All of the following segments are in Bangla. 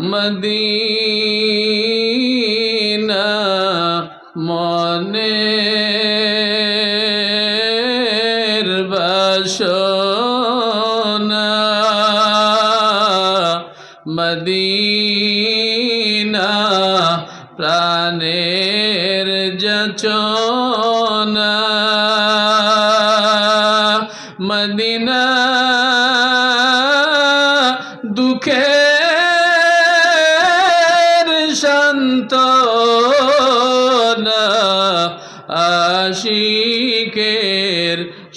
মদিনা মনের বাসনা। মদিনা প্রাণের যচনা।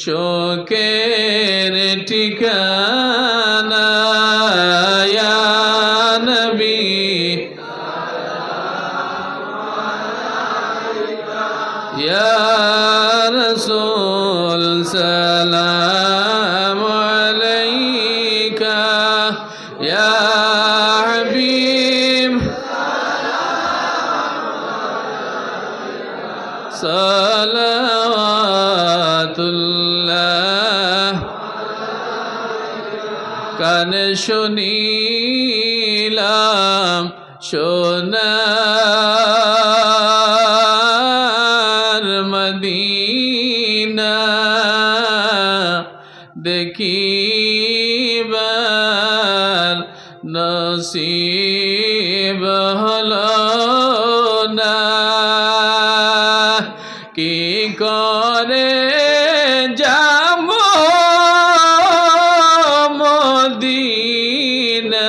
চোখের ঠিকানা নবী রসুল সালাম আলাইকা হাবিব সালাম কানে শুনিলাম সোনার মদিনা দেখিবার নসিব মদিনা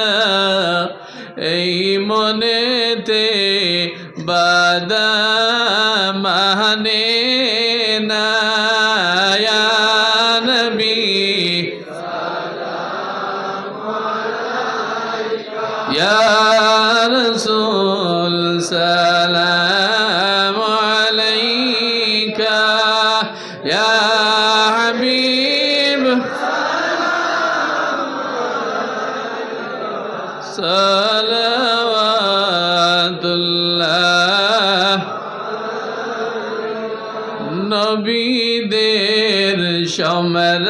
নবীদের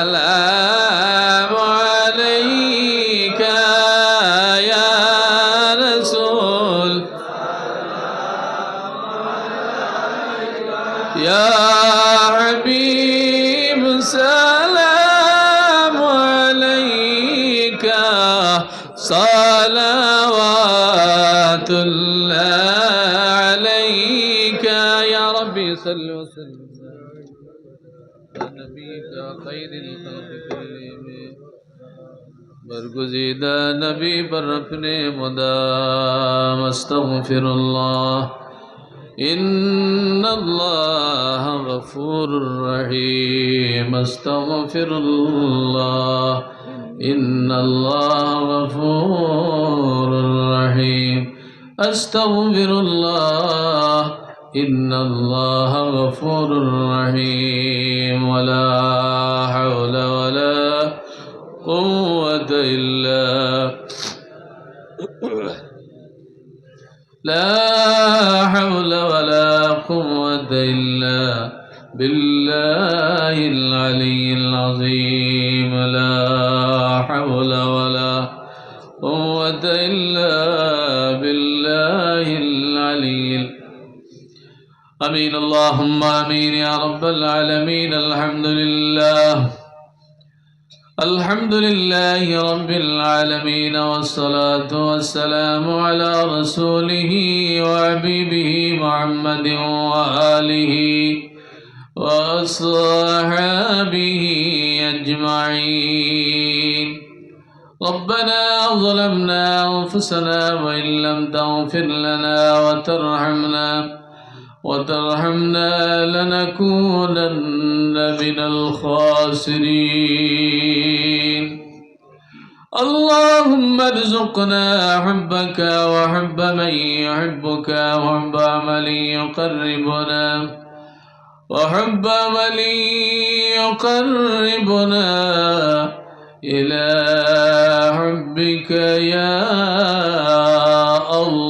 السلام عليك يا رسول. يا حبيب سلام عليك. صلوات الله عليك يا ربي صل وسلم. نبی کا خیر الخلق کلے برگزیدہ نبی پر اپنے مدام استغفر اللہ ان اللہ غفور رحیم استغفر اللہ ان اللہ غفور رحیم استغفر اللہ إن الله غفور رحيم ولا حول ولا قوة إلا لا حول ولا قوة إلا بالله العلي العظيم لا حول ولا قوة إلا بالله العلي أمين. اللهم آمين يا رب العالمين. الحمد لله. الحمد لله رب العالمين. والصلاة والسلام على رسوله وحبيبه محمد وآله وأصحابه أجمعين. ربنا ظلمنا أنفسنا وإن لم تغفر لنا وترحمنا وترحمنا لنكونن من الخاسرين. اللهم ارزقنا حبك وحب من يحبك وحب عمل يقربنا وحب عمل يقربنا إلى حبك يا الله.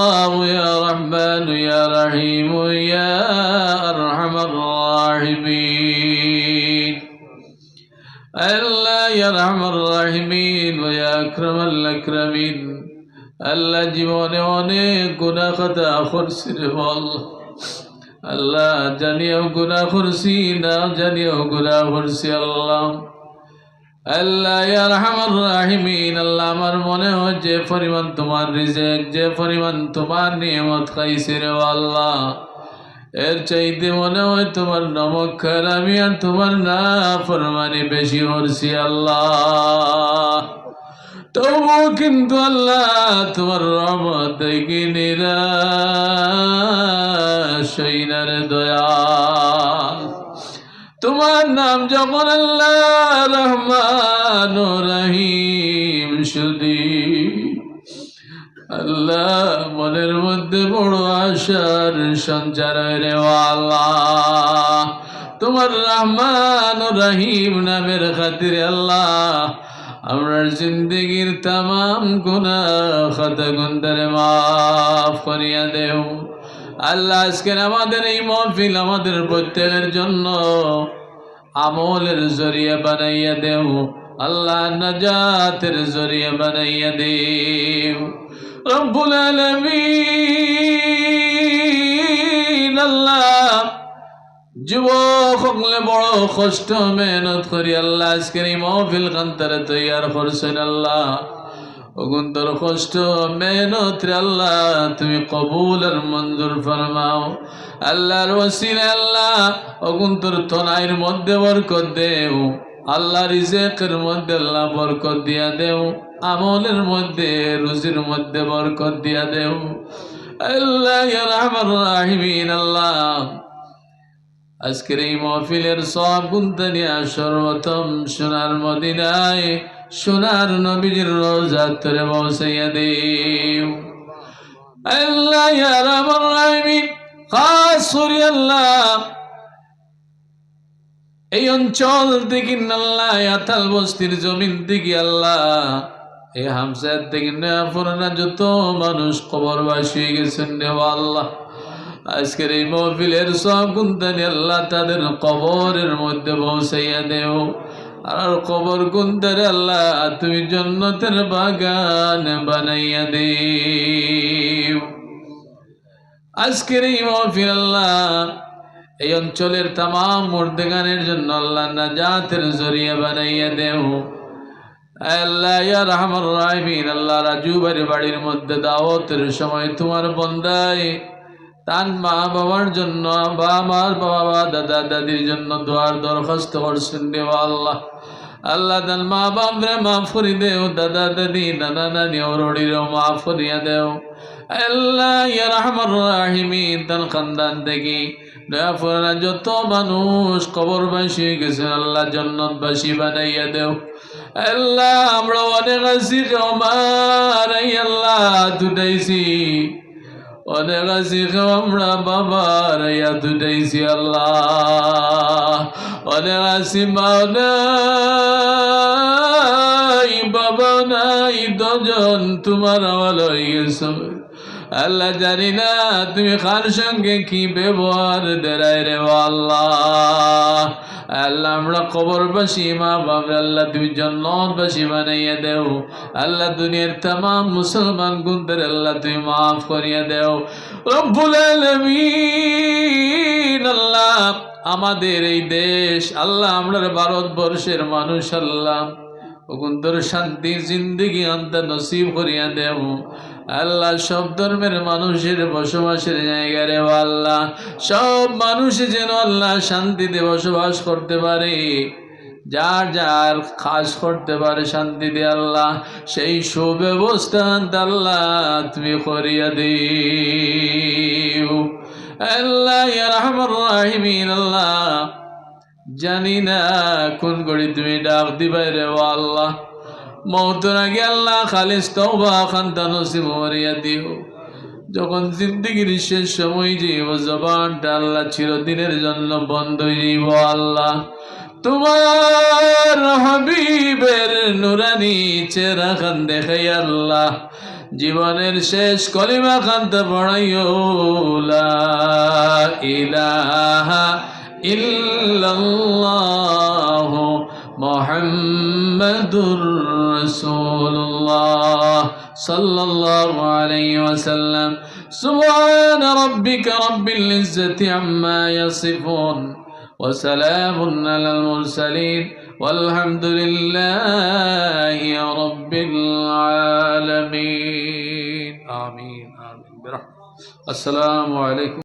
الله يا رحمن يا رحيم يا أرحم الراحمين الله يا أرحم الراحمين ويا أكرم الأكرمين আল্লাহ জীবনে অনেক গুণা খাতা করছি রে বল আল্লাহ জানিও গুণা করছি না জানিও গুণা করছি আল্লাহ আল্লাহ ইয়া রহমান, আল্লাহ আমার মনে হয় যে পরিমাণ তোমার রিজেক, যে পরিমাণ তোমার নিয়মত খাইছে রে আল্লাহ। এর চাইতে মনে হয় তোমার নমক খার তোমার না ফরমানি বেশি করছি আল্লাহ। তবু কিন্তু আল্লাহ তোমার রহমত দেখি নিরাশাইনার দয়াল। তোমার নাম যখন আল্লাহ রহমান রহিম, শুধু আল্লাহ মনের মধ্যে বড় আশার সঞ্চার রে তোমার রহমান রহিম নামের খাতিরে আল্লাহ আমরার জিন্দগির তাম গুণা খাতা গুন্দারে মাফ করিয়া দেও। আল্লাহ আজকের আমাদের এই মহফিল আমাদের প্রত্যেকের জন্য আমলের জরিয়া বানাইয়া দেও। আল্লাহ নাজাতের জরিয়া বানাইয়া দেও। রব্বুল আলামিন, আল্লাহ যুবক হকলে বড় কষ্ট মেহনত করি। আল্লাহ আজকের এই মহফিল কান্তারে তৈয়ার করছেন আল্লাহ। অগুন্তর কষ্ট মেহনত আল্লাহ, তুমি কবুল আর মঞ্জুর ফরমাও। আল্লাহর ওসিলে আল্লাহ, অগুন্তর তনাইয়ের মধ্যে বরকত দেও। আল্লাহ রিজেকের মধ্যে আল্লাহ বরকত দিয়া দেও। আমলের মধ্যে, রুজির মধ্যে বরকত দিয়া দেও। আল্লাহ আল্লাহ। আজকের এই মহফিলের সব গুন্তনিয়া সর্বপ্রথম সোনার মদিনায় সোনার নবীজির রোজা তোরে বসাইয়া দেও আল্লাহ ইয়া রহমান রাহিমিন খাস আল্লাহ। এই অঞ্চল থেকে আল্লাহ আতাল বস্তির জমিন থেকে আল্লাহ। এই হামসার থেকে নেওয়া পুরানা যত মানুষ কবরবাসী হয়ে গেছেন নেওয়া আল্লাহ। আজকের এই মহফিলের সব গুন্তানি আল্লাহ তাদের কবরের মধ্যে পৌঁছাইয়া দেও। আর কবর গুন্তারে আল্লাহ তুমি জন্নতের বাগান বানাইয়া দে আজকের এই মহফিল আল্লাহ, এই অঞ্চলের তাম মুর্দেগানের জন্য আল্লাহ নাজাতের জরিয়া বানাইয়া দেও। আল্লাহ রহমান রাহিমিন, আল্লাহ রাজু বাড়ি বাড়ির মধ্যে দাওয়াতের সময় তোমার বন্দায় তান মা বাবার জন্য, বা মার বাবা দাদা, দাদির জন্য দোয়ার দরখাস্ত করছেন দেওয়া আল্লাহ। আল্লাহ তান মা বাপরে মাফ করি দেও, দাদা, দাদি, নানা, নানি ওরড়িরও মাফ করিয়া দেও। আল্লাহ দয়া যত গেছে, আল্লাহ জন্নতবাসী বানাইয়া দেও। আল্লাহ, আমরা অনেক আছি আমার এই আল্লাহ দুটাইছি অনেক আছি আমরা বাবার ইয়া দুটাইছি আল্লাহ। অনেক মা নাই বাবা নাই, দজন তোমার আমার হয়ে গেছে আল্লাহ জানি না তুমি কার সঙ্গে কি ব্যবহার দেরাই রে আল্লাহ। আল্লাহ আমরা কবরবাসী, মা বাবা আল্লাহ তুমি জন্নতবাসী বানাইয়া দেও। আল্লাহ দুনিয়ার তাম মুসলমান গুনদের আল্লাহ তুমি মাফ করিয়া দেও। রব্বুল আলামিন, আল্লাহ আমাদের এই দেশ, আল্লাহ আমরা ভারতবর্ষের মানুষ, আল্লাহ। ওগুন্তর শান্তি জিন্দিগি অন্ত নসিব করিয়া দেও আল্লাহ সব ধর্মের মানুষের বসবাসের জায়গা রে আল্লাহ। সব মানুষ যেন আল্লাহ শান্তিতে বসবাস করতে পারে। যার যার খাস করতে পারে শান্তি দে আল্লাহ, সেই সুব্যবস্থা আল্লাহ তুমি করিয়া দিও। আল্লাহ রহমান রাহিমিন, আল্লাহ। জানি না কোন করি তুমি ডাক দিবাই রে ও আল্লাহ। মৌতর আগে আল্লাহ, খালিস তওবা মরিয়া দিও। যখন জিন্দগির শেষ সময় যাইব জবানটা আল্লাহ চিরদিনের জন্য বন্ধ যাইব আল্লাহ। তোমার হাবিবের নুরানি চেহারা খান দেখাই আল্লাহ। জীবনের শেষ কলিমা খানতে পড়াইও। إلا الله محمد رسول الله صلى الله عليه وسلم. سبحان ربك رب العزة عما يصفون وسلام على المرسلين والحمد لله رب العالمين. آمين آمين. برحمة. السلام عليكم.